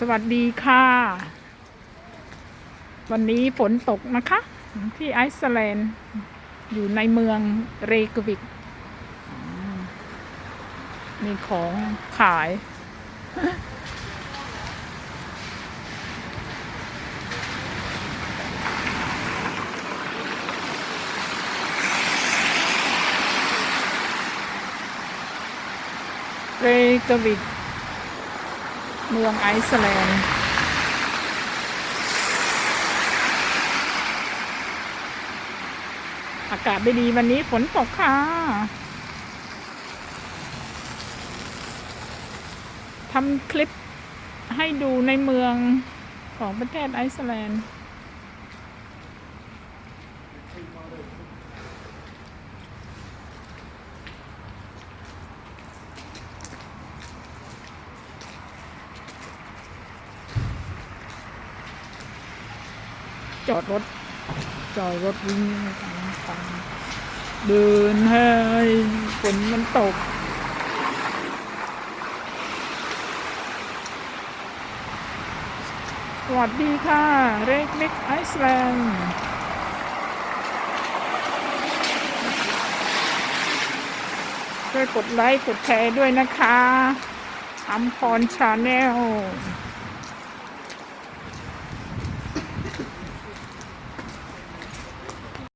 สวัสดีค่ะ วันนี้ฝนตกนะคะ ที่ไอซ์แลนด์อยู่ในเมืองเรกวิก มีของขาย เรกวิก เมืองไอซ์แลนด์อากาศไม่ดีวันนี้ฝนตกค่ะ ทำคลิปให้ดูในเมืองของประเทศไอซ์แลนด์ จอดรถ จอดรถวิ่งตามตามเดินให้ฝนมันตกสวัสดีค่ะ เรกเล็กไอซ์แลนด์ช่วยกดไลค์ กดแชร์ด้วยนะคะอัมพรชาแนล